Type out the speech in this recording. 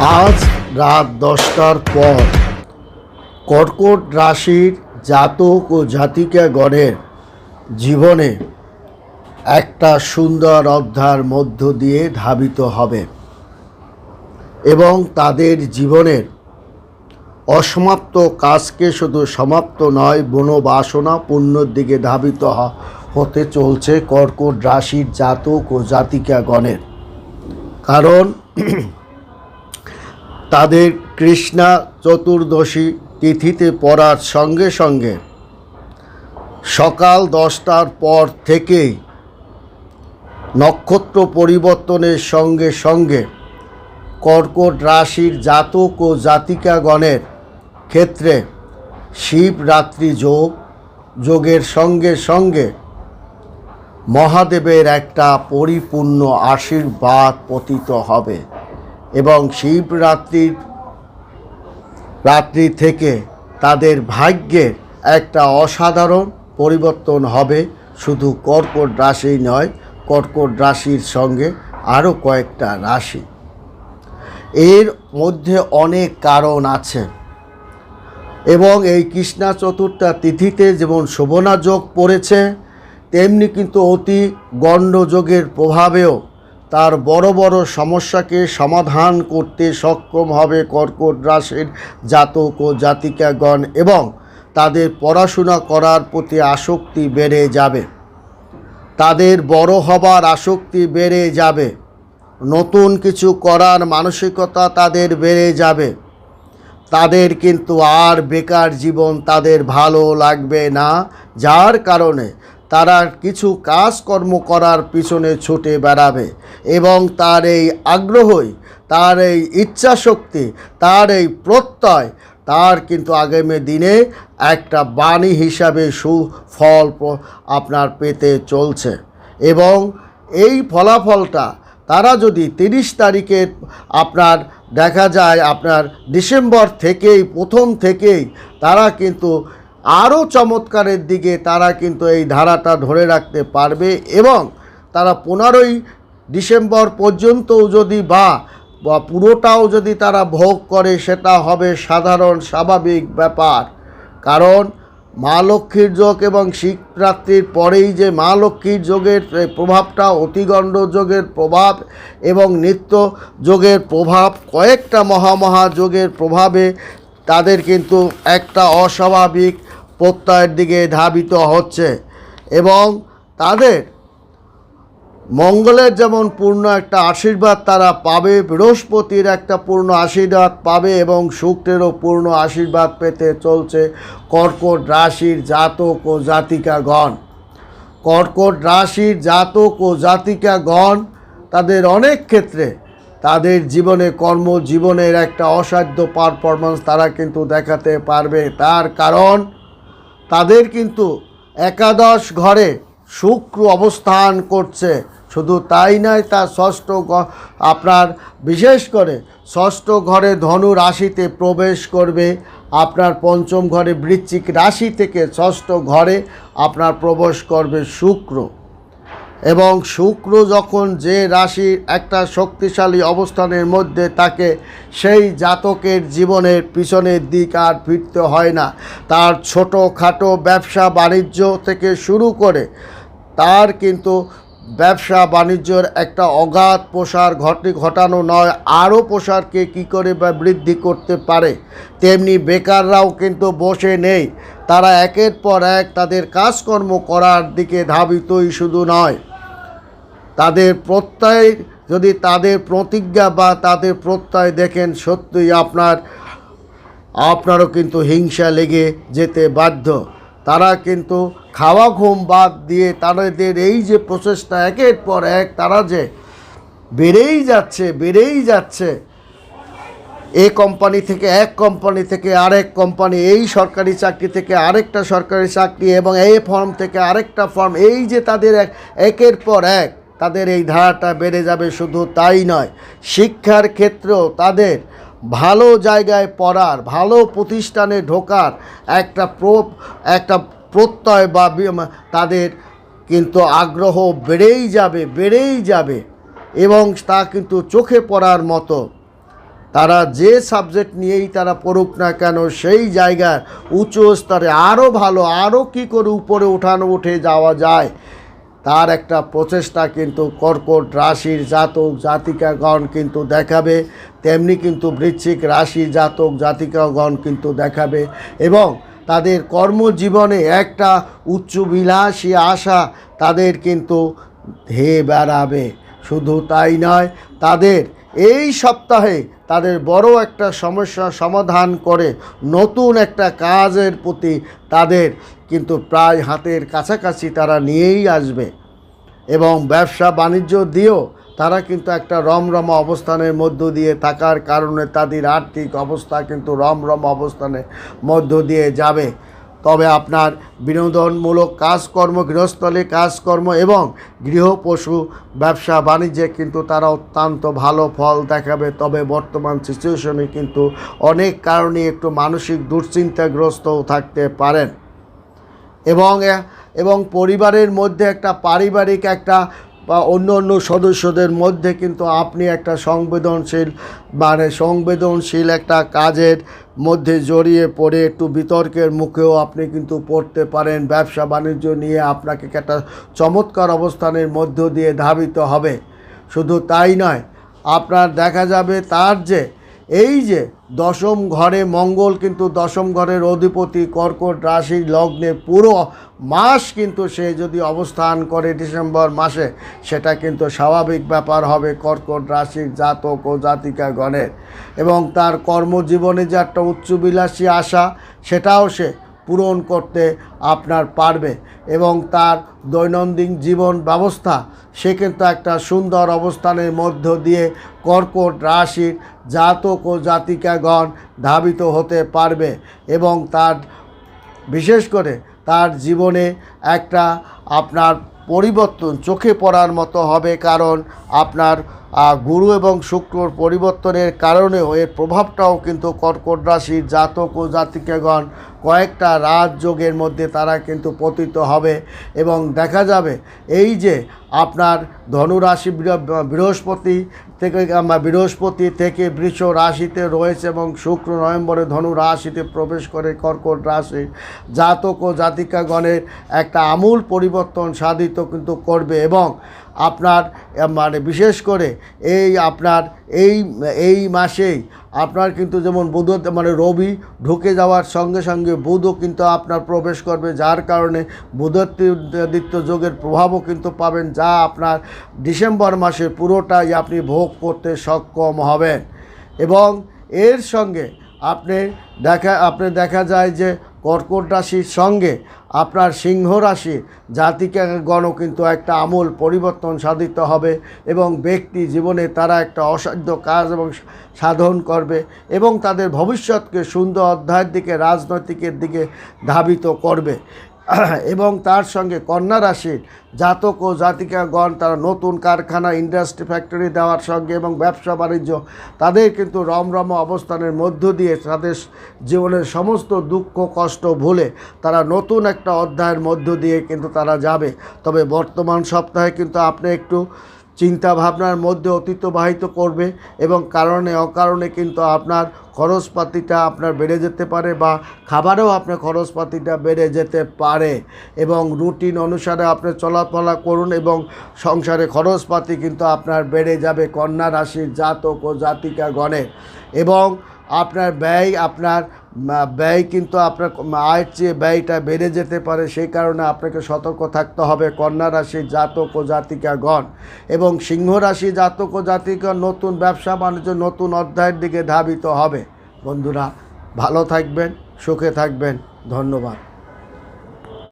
আজ রাত দশটার পর কর্কট রাশির জাতক ও জাতিকাগণের জীবনে একটা সুন্দর অধ্যায়ের মধ্য দিয়ে ধাবিত হবে এবং তাদের জীবনের অসমাপ্ত কাজকে শুধু সমাপ্ত নয়, বনবাসনা পূর্ণর দিকে ধাবিত হতে চলছে কর্কট রাশির জাতক ও জাতিকাগণের। কারণ তাদের কৃষ্ণা চতুর্দশী তিথিতে পড়ার সঙ্গে সঙ্গে সকাল দশটার পর থেকেই নক্ষত্র পরিবর্তনের সঙ্গে সঙ্গে কর্কট রাশির জাতক ও জাতিকাগণের ক্ষেত্রে শিবরাত্রি যোগ, যোগের সঙ্গে সঙ্গে মহাদেবের একটা পরিপূর্ণ আশীর্বাদ পতিত হবে। এবং শিবরাত্রির রাত্রি থেকে তাদের ভাগ্যের একটা অসাধারণ পরিবর্তন হবে। শুধু কর্কট রাশি নয়, কর্কট রাশির সঙ্গে আরও কয়েকটা রাশি। এর মধ্যে অনেক কারণ আছে। এবং এই কৃষ্ণা চতুর্থা তিথিতে যেমন শোভনা যোগ পড়েছে, তেমনি কিন্তু অতি গণ্ডযোগের প্রভাবেও তার বড় বড় সমস্যাকে সমাধান করতে সক্ষম হবে কর্কট রাশির জাতক ও জাতিকাগণ এবং তাদের পড়াশোনা করার প্রতি আসক্তি বেড়ে যাবে। তাদের বড় হবার আসক্তি বেড়ে যাবে। নতুন কিছু করার মানসিকতা তাদের বেড়ে যাবে। তাদের কিন্তু আর বেকার জীবন তাদের ভালো লাগবে না, যার কারণে তারা কিছু কাজকর্ম করার পিছনে ছুটে বেড়াবে এবং তার এই আগ্রহই, তার এই ইচ্ছাশক্তি, তার এই প্রত্যয়, তার কিন্তু আগামী দিনে একটা বাণী হিসাবে সুফল আপনার পেতে চলছে। এবং এই ফলাফলটা তারা যদি তিরিশ তারিখে আপনার দেখা যায়, আপনার ডিসেম্বর থেকেই, প্রথম থেকেই তারা কিন্তু আরও চমৎকারের দিকে তারা কিন্তু এই ধারাটা ধরে রাখতে পারবে এবং তারা পনেরোই ডিসেম্বর পর্যন্তও যদি বা বা পুরোটাও যদি তারা ভোগ করে, সেটা হবে সাধারণ স্বাভাবিক ব্যাপার। কারণ মা লক্ষ্মীর যোগ এবং শিবরাত্রির পরেই যে মা লক্ষ্মীর যোগের প্রভাবটা, অতিগণ্ড যোগের প্রভাব এবং নিত্য যোগের প্রভাব, কয়েকটা মহামহা যোগের প্রভাবে তাদের কিন্তু একটা অস্বাভাবিক প্রত্যয়ের দিকে ধাবিত হচ্ছে এবং তাদের মঙ্গলের যেমন পূর্ণ একটা আশীর্বাদ তারা পাবে, বৃহস্পতির একটা পূর্ণ আশীর্বাদ পাবে এবং শুক্রেরও পূর্ণ আশীর্বাদ পেতে চলছে কর্কট রাশির জাতক ও জাতিকাগণ। কর্কট রাশির জাতক ও জাতিকাগণ তাদের অনেক ক্ষেত্রে তাদের জীবনে কর্মজীবনের একটা অসাধ্য পারফরমেন্স তারা কিন্তু দেখাতে পারবে। তার কারণ তাদের কিন্তু একাদশ ঘরে শুক্র অবস্থান করছে। শুধু তাই নয় তার ষষ্ঠ আপনার বিশেষ করে ষষ্ঠ ঘরে ধনু রাশিতে প্রবেশ করবে। আপনার পঞ্চম ঘরে বৃশ্চিক রাশি থেকে ষষ্ঠ ঘরে আপনার প্রবেশ করবে শুক্র। এবং শুক্র যখন যে রাশির একটা শক্তিশালী অবস্থানের মধ্যে থাকে, সেই জাতকের জীবনের পিছনের দিক আর ফিরতে হয় না। তার ছোটোখাটো ব্যবসা বাণিজ্য থেকে শুরু করে তার কিন্তু ব্যবসা বাণিজ্যর একটা অগাধ প্রসার ঘটে ঘটানো নয়। আরও প্রসারকে কী করে বা বৃদ্ধি করতে পারে? তেমনি বেকাররাও কিন্তু বসে নেই। তারা একের পর এক তাদের কাজকর্ম করার দিকে ধাবিতই শুধু নয়। তাদের প্রত্যয়, যদি তাদের প্রতিজ্ঞা বা তাদের প্রত্যয় দেখেন সত্যিই আপনার, আপনারও কিন্তু হিংসা লেগে যেতে বাধ্য। তারা কিন্তু খাওয়া ঘুম বাদ দিয়ে তাদের এই যে প্রচেষ্টা একের পর এক, তারা যে বেড়েই যাচ্ছে বেড়েই যাচ্ছে। এ কোম্পানি থেকে, এক কোম্পানি থেকে, আরেক কোম্পানি, এই সরকারি চাকরি থেকে আরেকটা সরকারি চাকরি এবং এই ফর্ম থেকে আরেকটা ফর্ম, এই যে তাদের এক, একের পর এক। তাদের এই ধারাটা বেড়ে যাবে শুধু তাই নয়। শিক্ষার ক্ষেত্রেও তাদের ভালো জায়গায় পড়ার, ভালো প্রতিষ্ঠানে ঢোকার একটা প্র একটা প্রত্যয় বা তাদের কিন্তু আগ্রহ বেড়েই যাবে বেড়েই যাবে এবং তা কিন্তু চোখে পড়ার মতো। তারা যে সাবজেক্ট নিয়েই তারা পড়ুক না কেন, সেই জায়গার উচ্চ স্তরে আরও ভালো আরও কী করে উপরে উঠানো, উঠে যাওয়া যায় তার একটা প্রচেষ্টা কিন্তু কর্কট রাশির জাতক জাতিকাগণ কিন্তু দেখাবে, তেমনি কিন্তু বৃশ্চিক রাশি জাতক জাতিকাগণ কিন্তু দেখাবে এবং তাদের কর্মজীবনে একটা উচ্চবিলাসী আশা তাদের কিন্তু ধেয়ে বেড়াবে। শুধু তাই নয়, তাদের এই সপ্তাহে তাদের বড় একটা সমস্যা সমাধান করে নতুন একটা কাজের প্রতি তাদের কিন্তু প্রায় হাতের কাছাকাছি তারা নিয়েই আসবে। এবং ব্যবসা বাণিজ্য দিয়েও তারা কিন্তু একটা রমরম অবস্থানের মধ্য দিয়ে থাকার কারণে তাদের আর্থিক অবস্থা কিন্তু রমরম অবস্থানের মধ্য দিয়ে যাবে। তবে আপনার বিনোদনমূলক কাজকর্ম, গৃহস্থলে কাজকর্ম এবং গৃহ পশু ব্যবসা বাণিজ্যে কিন্তু তারা অত্যন্ত ভালো ফল দেখাবে। তবে বর্তমান সিচুয়েশনে কিন্তু অনেক কারণে একটু মানসিক দুশ্চিন্তাগ্রস্তও থাকতে পারেন। এবং এবং পরিবারের মধ্যে একটা পারিবারিক একটা বা অন্য অন্য সদস্যদের মধ্যে কিন্তু আপনি একটা সংবেদনশীল মানে সংবেদনশীল একটা কাজের মধ্যে জড়িয়ে পড়ে, একটু বিতর্কের মুখেও আপনি কিন্তু পড়তে পারেন, ব্যবসা বাণিজ্য নিয়ে আপনাকে একটা চমৎকার অবস্থানের মধ্য দিয়ে ধাবিত হবে। শুধু তাই নয়, আপনার দেখা যাবে তার যে এই যে দশম ঘরে মঙ্গল, কিন্তু দশম ঘরের অধিপতি কর্কট রাশির লগ্নে পুরো মাস কিন্তু সে যদি অবস্থান করে ডিসেম্বর মাসে, সেটা কিন্তু স্বাভাবিক ব্যাপার হবে কর্কট রাশির জাতক ও জাতিকা গণের এবং তার কর্মজীবনে যে একটা উচ্চবিলাসী আশা, সেটাও সে পূরণ করতে আপনার পারবে। এবং তার দৈনন্দিন জীবন ব্যবস্থা, সে কিন্তু একটা সুন্দর অবস্থানের মধ্য দিয়ে কর্কট রাশির জাতক ও জাতিকাগণ ধাবিত হতে পারবে এবং তার, বিশেষ করে তার জীবনে একটা আপনার পরিবর্তন চোখে পড়ার মতো হবে কারণ আপনার গুরু এবং শুক্রর পরিবর্তনের কারণেও এর প্রভাবটাও কিন্তু কর্কট রাশির জাতক ও জাতিকাগণ কয়েকটা রাজযোগের মধ্যে তারা কিন্তু পতিত হবে এবং দেখা যাবে এই যে আপনার ধনুরাশি বৃহস্পতি থেকে বৃহস্পতি থেকে বৃষ রাশিতে রয়েছে এবং শুক্র নভেম্বরে ধনু রাশিতে প্রবেশ করে কর্কট রাশি জাতক ও জাতিকাগণের একটা আমূল পরিবর্তন সাধিত কিন্তু করবে এবং আপনার মানে বিশেষ করে এই আপনার এই এই মাসেই আপনার কিন্তু যেমন বুধ মানে রবি ঢুকে যাওয়ার সঙ্গে সঙ্গে বুধও কিন্তু আপনার প্রবেশ করবে, যার কারণে বুধাদিত্য যোগের প্রভাবও কিন্তু পাবেন, যা আপনার ডিসেম্বর মাসে পুরোটাই আপনি ভোগ করতে সক্ষম হবেন। এবং এর সঙ্গে আপনি দেখা আপনি দেখা যায় যে কর্কট রাশির সঙ্গে আপনার সিংহ রাশি জাতিকে গণ কিন্তু একটা আমূল পরিবর্তন সাধিত হবে এবং ব্যক্তি জীবনে তারা একটা অসাধ্য কাজ এবং সাধন করবে এবং তাদের ভবিষ্যৎকে সুন্দর অধ্যায়ের দিকে, রাজনৈতিকের দিকে ধাবিত করবে। এবং তার সঙ্গে কন্যা রাশির জাতক ও জাতিকাগণ, তারা নতুন কারখানা ইন্ডাস্ট্রি ফ্যাক্টরি দেওয়ার সঙ্গে এবং ব্যবসা বাণিজ্য, তাদের কিন্তু রমরম অবস্থানের মধ্য দিয়ে তাদের জীবনের সমস্ত দুঃখ, কষ্ট ভুলে তারা নতুন একটা অধ্যায়ের মধ্য দিয়ে কিন্তু তারা যাবে। তবে বর্তমান সপ্তাহে কিন্তু আপনি একটু চিন্তা ভাবনার মধ্যে অতিবাহিত করবে এবং কারণে অকারণে কিন্তু আপনার খরচপাতিটা আপনার বেড়ে যেতে পারে বা খাবারেও আপনার খরচপাতিটা বেড়ে যেতে পারে এবং রুটিন অনুসারে আপনি চলাফলা করুন এবং সংসারে খরচপাতি কিন্তু আপনার বেড়ে যাবে কন্যা রাশির জাতক ও জাতিকা গণের এবং আপনার ব্যয় আপনার ব্যয় কিন্তু আপনার আয়ের চেয়ে ব্যয়টা বেড়ে যেতে পারে, সেই কারণে আপনাকে সতর্ক থাকতে হবে। কন্যা রাশি জাতক ও জাতিকাগণ এবং সিংহ রাশি জাতক ও জাতিকাগণ নতুন ব্যবসা বাণিজ্য, নতুন অধ্যায়ের দিকে ধাবিত হবে। বন্ধুরা, ভালো থাকবেন, সুখে থাকবেন। ধন্যবাদ।